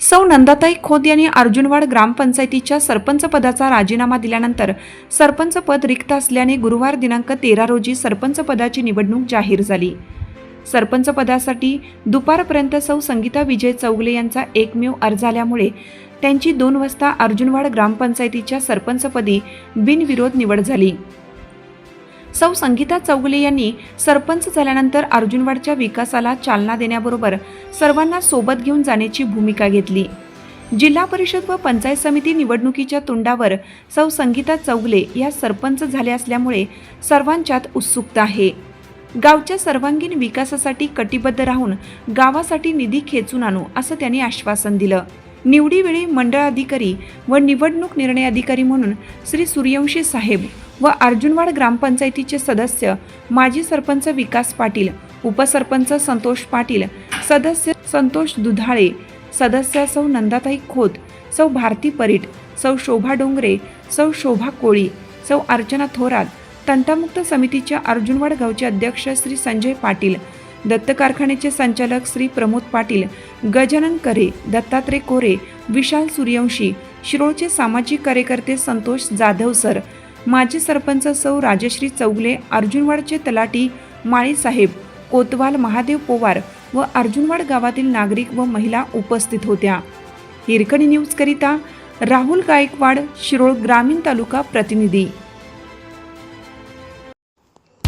सौ नंदाताई खोत यांनी अर्जुनवाड ग्रामपंचायतीच्या सरपंच पदाचा राजीनामा दिल्यानंतर सरपंच पद रिक्त असल्याने गुरुवार दिनांक तेरा रोजी सरपंच पदाची निवडणूक जाहीर झाली. सरपंच पदासाठी दुपारपर्यंत सौ संगीता विजय चौगले यांचा एकमेव अर्ज आल्यामुळे त्यांची दोन वाजता अर्जुनवाड ग्रामपंचायतीच्या सरपंचपदी बिनविरोध निवड झाली. सौ संगीता चौगले यांनी सरपंच झाल्यानंतर अर्जुनवाडच्या विकासाला चालना देण्याबरोबर सर्वांना सोबत घेऊन जाण्याची भूमिका घेतली. जिल्हा परिषद व पंचायत समिती निवडणुकीच्या तोंडावर सौ संगीता चौगले या सरपंच झाल्या असल्यामुळे सर्वांच्यात उत्सुकता आहे. गावच्या सर्वांगीण विकासासाठी कटिबद्ध राहून गावासाठी निधी खेचून आणू असं त्यांनी आश्वासन दिलं. निवडीवेळी मंडळ अधिकारी व निवडणूक निर्णय अधिकारी म्हणून श्री सूर्यवंशी साहेब व अर्जुनवाड ग्रामपंचायतीचे सदस्य माजी सरपंच विकास पाटील उपसरपंच संतोष पाटील सदस्य संतोष दुधाळे सदस्य सौ नंदाताई खोत सौ भारती परीट सौ शोभा डोंगरे सौ शोभा कोळी सौ अर्चना थोरात तंटामुक्त समितीच्या अर्जुनवाड गावचे अध्यक्ष श्री संजय पाटील दत्त कारखान्याचे संचालक श्री प्रमोद पाटील गजानन करे दत्तात्रय कोरे विशाल सूर्यवंशी शिरोळचे सामाजिक कार्यकर्ते संतोष जाधव सर माजी सरपंच सौ राजश्री चौगले अर्जुनवाडचे तलाटी माळीसाहेब कोतवाल महादेव पोवार व अर्जुनवाड गावातील नागरिक व महिला उपस्थित होत्या. हिरकणी न्यूजकरिता राहुल गायकवाड शिरोळ ग्रामीण तालुका प्रतिनिधी.